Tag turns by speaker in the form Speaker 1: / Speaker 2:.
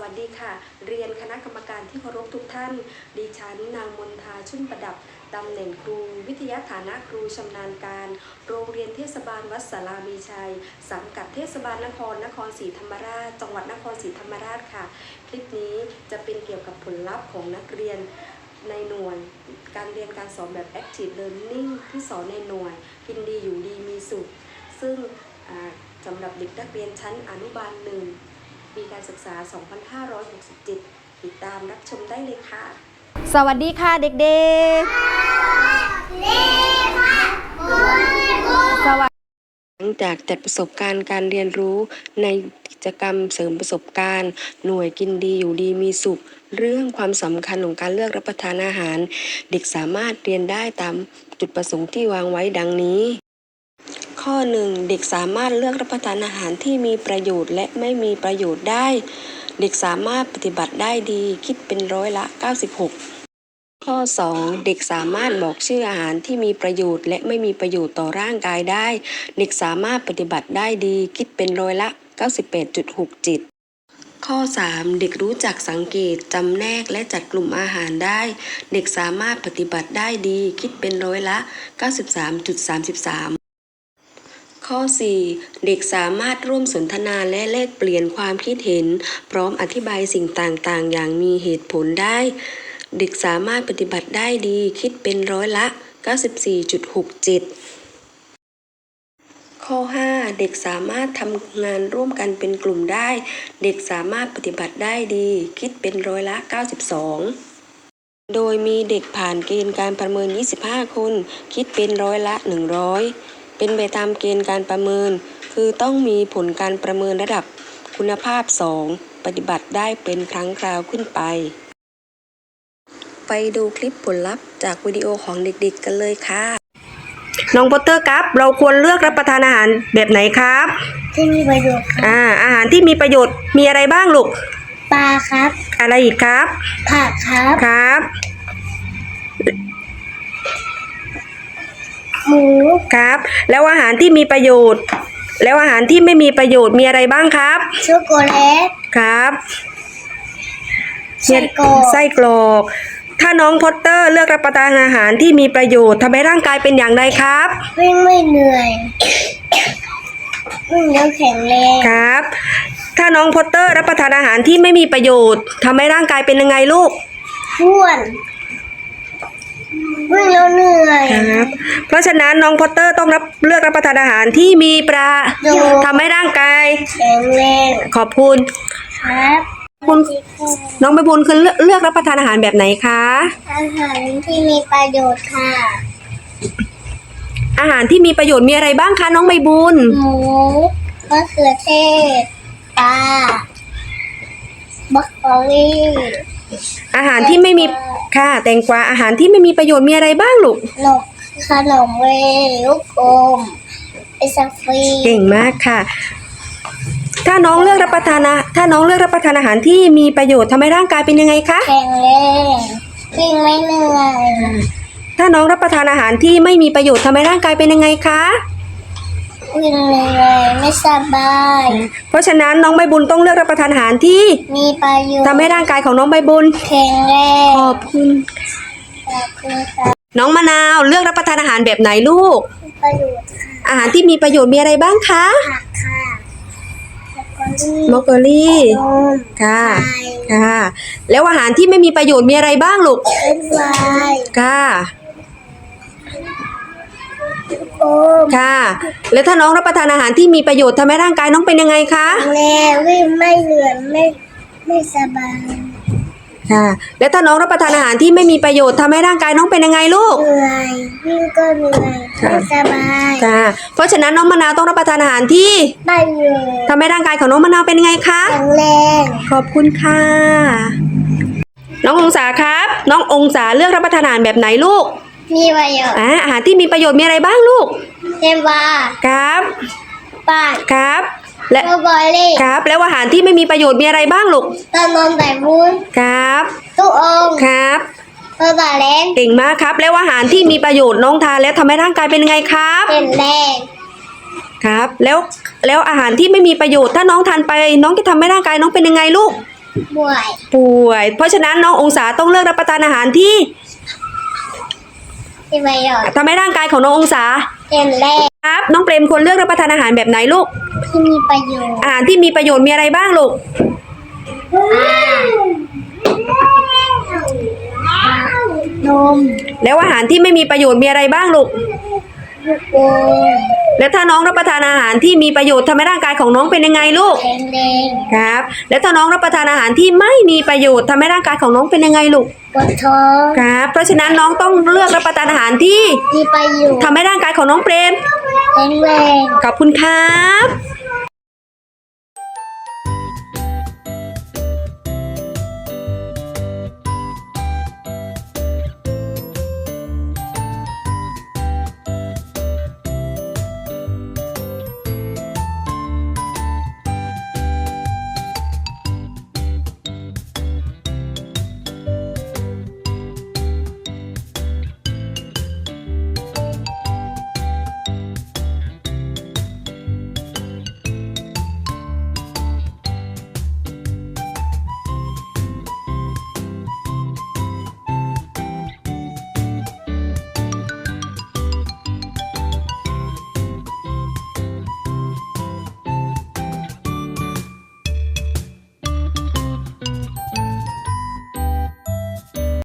Speaker 1: วัสดีค่ะ เรียนคณะกรรมการที่เคารพทุกท่าน ดิฉันนางมนทาชุ่นประดับตำแหน่งครู วิทยาฐานะครูชำนาญการ โรงเรียนเทศบาลวัดสารามีชัย สังกัดเทศบาลนครนครศรีธรรมราช จังหวัดนครศรีธรรมราชค่ะ คลิปนี้จะเป็นเกี่ยวกับผลลัพธ์ของนักเรียนในหน่วย การเรียนการสอนแบบ active learning ที่สอนในหน่วย กินดีอยู่ดีมีสุข ซึ่งสำหรับเด็กนักเรียนชั้นอนุบาลหนึ่ง ปีการศึกษา 2567 ติดตามรับชมได้เลยค่ะ
Speaker 2: สวัสดีค่ะเด็กๆสวัสดี
Speaker 1: หลังจากจัดประสบการณ์การเรียนรู้ในกิจกรรมเสริมประสบการณ์ หน่วยกินดีอยู่ดีมีสุข เรื่องความสำคัญของการเลือกรับประทานอาหาร เด็กสามารถเรียนได้ตามจุดประสงค์ที่วางไว้ดังนี้ ข้อ 1 เด็กสามารถเลือกรับประทานอาหารที่มีประโยชน์และไม่มีประโยชน์ได้ เด็กสามารถปฏิบัติได้ดีคิดเป็นร้อยละ 96 ข้อ 2 เด็กสามารถบอกชื่ออาหารที่มีประโยชน์และไม่มีประโยชน์ต่อร่างกายได้ เด็กสามารถปฏิบัติได้ดีคิดเป็นร้อยละ 98.67ข้อ 3 เด็กรู้จักสังเกต จำแนกและจัดกลุ่มอาหารได้ เด็กสามารถปฏิบัติได้ดี คิดเป็นร้อยละ 93.33 ข้อ 4 เด็กสามารถร่วมสนทนาและแลกเปลี่ยนความคิดเห็น พร้อมอธิบายสิ่งต่างๆ อย่างมีเหตุผลได้ เด็กสามารถปฏิบัติได้ดีคิดเป็นร้อยละ 94.67ข้อ 5 เด็กสามารถทำงานร่วมกันเป็นกลุ่มได้ เด็กสามารถปฏิบัติได้ดี คิดเป็นร้อยละ 92 โดยมีเด็กผ่านเกณฑ์การประเมิน 25 คน คิดเป็นร้อยละ 100 เป็นไปตามเกณฑ์การประเมิน คือต้องมีผลการประเมินระดับคุณภาพ 2 ปฏิบัติได้เป็นครั้งคราวขึ้นไป ไปดูคลิปผลลัพธ์จากวิดีโอของเด็กๆกันเลยค่ะ น้องพอตเตอร์ครับ เราควรเลือกรับประทานอาหารแบบไหนครับ
Speaker 3: ที่มีประโยชน์ครับ
Speaker 1: อ่าอาหารที่มีประโยชน์มีอะไรบ้างลูก
Speaker 3: ปลาครับ
Speaker 1: อะไรอีกครับ
Speaker 3: ผักครับ
Speaker 1: ครับ
Speaker 3: หมู
Speaker 1: ครับ แล้วอาหารที่มีประโยชน์ แล้วอาหารที่ไม่มีประโยชน์มีอะไรบ้างครับ
Speaker 3: ช็อกโกแลต
Speaker 1: ครับ
Speaker 3: ไส้กรอก
Speaker 1: ไส้กรอกถ้าน้องพอตเตอร์เลือกรับประทานอาหารที่มีประโยชน์ทำให้ร่างกายเป็นอย่างไรครับ
Speaker 3: วิ่งไม่เหนื่อยวิ่งแล้วแข็งแรง
Speaker 1: ครับ ถ้าน้องพอตเตอร์รับประทานอาหารที่ไม่มีประโยชน์ทำให้ร่างกายเป็นยังไงลูก
Speaker 3: อ้วน วิ่งแล้วเหนื่อย
Speaker 1: ครับเพราะฉะนั้นน้องพอตเตอร์ต้องรับเลือกรับประทานอาหารที่มีประ
Speaker 3: โยชน์
Speaker 1: ทำให้ร่างกาย
Speaker 3: แข็งแรง
Speaker 1: ขอบคุณ
Speaker 3: ครับ
Speaker 1: คุณน้องใบบุญคือเลือกเลือกรับประทานอาหารแบบไหนคะ
Speaker 3: อาหารที่มีประโยชน์ค่ะ
Speaker 1: อาหารที่มีประโยชน์มีอะไรบ้างคะน้องใบบุญ
Speaker 3: หมูมะเขือเทศปลาบักโคลี่
Speaker 1: อาหารที่ไม่มี ค่ะ แตงกวาอาหารที่ไม่มีประโยชน์มีอะไรบ้างลูก
Speaker 3: ขนมขนมเวลูกอมไอศฟรี
Speaker 1: เก่งมากค่ะ ถ้าน้องเลือกรับประทานอาถ้าน้องเลือกรับประทานอาหารที่มีประโยชน์ทำให้ร่างกายเป็นยังไงคะ
Speaker 3: แข็งแรงวิ่งไม่เหนื่อย
Speaker 1: ถ้าน้องรับประทานอาหารที่ไม่มีประโยชน์ทำให้ร่างกายเป็นยังไงคะ
Speaker 3: วิ่งเหนื่อยไม่สบาย
Speaker 1: เพราะฉะนั้นน้องใบบุญต้องเลือกรับประทานอาหารที่
Speaker 3: มีประโยชน์
Speaker 1: ทำให้ร่างกายของน้องใบบุญ
Speaker 3: แข็งแรง
Speaker 1: ขอบคุณ
Speaker 3: ขอบคุณค่ะ
Speaker 1: น้องมะนาวเลือกรับประทานอาหารแบบไหนลูก
Speaker 3: มีประโยชน์ค่ะ
Speaker 1: อาหารที่มีประโยชน์มีอะไรบ้างคะ
Speaker 3: ผักค่ะแล้วก็นี่
Speaker 1: มอคโกลี่
Speaker 3: นม
Speaker 1: ค่ะ
Speaker 3: ไข่
Speaker 1: ค่ะ แล้วอาหารที่ไม่มีประโยชน์มีอะไรบ้างลูก
Speaker 3: เป็นไวาย
Speaker 1: ค่ะ
Speaker 3: โอม
Speaker 1: ค่ะ แล้วถ้าน้องรับประทานอาหารที่มีประโยชน์ทำให้ร่างกายน้องเป็นยังไงคะ
Speaker 3: แข็งแรงวิ่งไม่เหนื่อยไม่ไม่สบาย
Speaker 1: ค่ะ แล้วถ้าน้องรับประทานอาหารที่ไม่มีประโยชน์ทำให้ร่างกายน้องเป็นยังไงลูก
Speaker 3: เหนื่อยวิ่งก็เหนื่อย
Speaker 1: ค่ะ
Speaker 3: ไม่สบาย
Speaker 1: ค่ะ เพราะฉะนั้นน้องมะนาวต้องรับประทานอาหารที่
Speaker 3: ได้อยู่
Speaker 1: ทำให้ร่างกายของน้องมะนาวเป็นยังไงคะ
Speaker 3: แข็งแรง
Speaker 1: ขอบคุณค่ะ น้ององศาครับ น้ององศาเลือกรับประทานอาหารแบบไหนลูก
Speaker 3: มีประโยชน์
Speaker 1: อ่าอาหารที่มีประโยชน์มีอะไรบ้างลูก
Speaker 3: เทมวา
Speaker 1: ครับ
Speaker 3: ป้าน
Speaker 1: ครับ และ
Speaker 3: โรบอยลี่
Speaker 1: ครับ แล้วอาหารที่ไม่มีประโยชน์มีอะไรบ้างลูก
Speaker 3: ตอนนมแต่บุญ
Speaker 1: ครับ
Speaker 3: ตู้อม
Speaker 1: ครับ
Speaker 3: ตัวตาเล่น
Speaker 1: เก่งมากครับ แล้วอาหารที่มีประโยชน์น้องทานแล้วทำให้ร่างกายเป็นยังไงครับ
Speaker 3: เห็นแดง
Speaker 1: ครับ แล้วแล้วอาหารที่ไม่มีประโยชน์ถ้าน้องทานไป น้องจะทำให้ร่างกายน้องเป็นยังไงลูก
Speaker 3: ป่วย
Speaker 1: ป่วย เพราะฉะนั้นน้ององศาต้องเลือกรับประทานอาหารที่
Speaker 3: ที่ประโยชน์
Speaker 1: ทำให้ร่างกายของน้ององศา
Speaker 3: เป็นแรก
Speaker 1: ครับ น้องเปรมควรเลือกรับประทานอาหารแบบไหนลูก
Speaker 3: ที่มีประโยชน์
Speaker 1: อาหารที่มีประโยชน์มีอะไรบ้างลูก
Speaker 3: นม
Speaker 1: แล้วอาหารที่ไม่มีประโยชน์มีอะไรบ้างลูก
Speaker 3: ลูกโป่ง
Speaker 1: แล้วถ้าน้องรับประทานอาหารที่มีประโยชน์ทำให้ร่างกายของน้องเป็นยังไงลูก
Speaker 3: แข็งแรง
Speaker 1: ครับ แล้วถ้าน้องรับประทานอาหารที่ไม่มีประโยชน์ทำให้ร่างกายของน้องเป็นยังไงลูก
Speaker 3: ปวดท้อง
Speaker 1: ครับ เพราะฉะนั้นน้องต้องเลือกรับประทานอาหารที่
Speaker 3: มีประโยชน์
Speaker 1: ทำให้ร่างกายของน้องเปรม
Speaker 3: แข็งแรง
Speaker 1: ขอบคุณครับ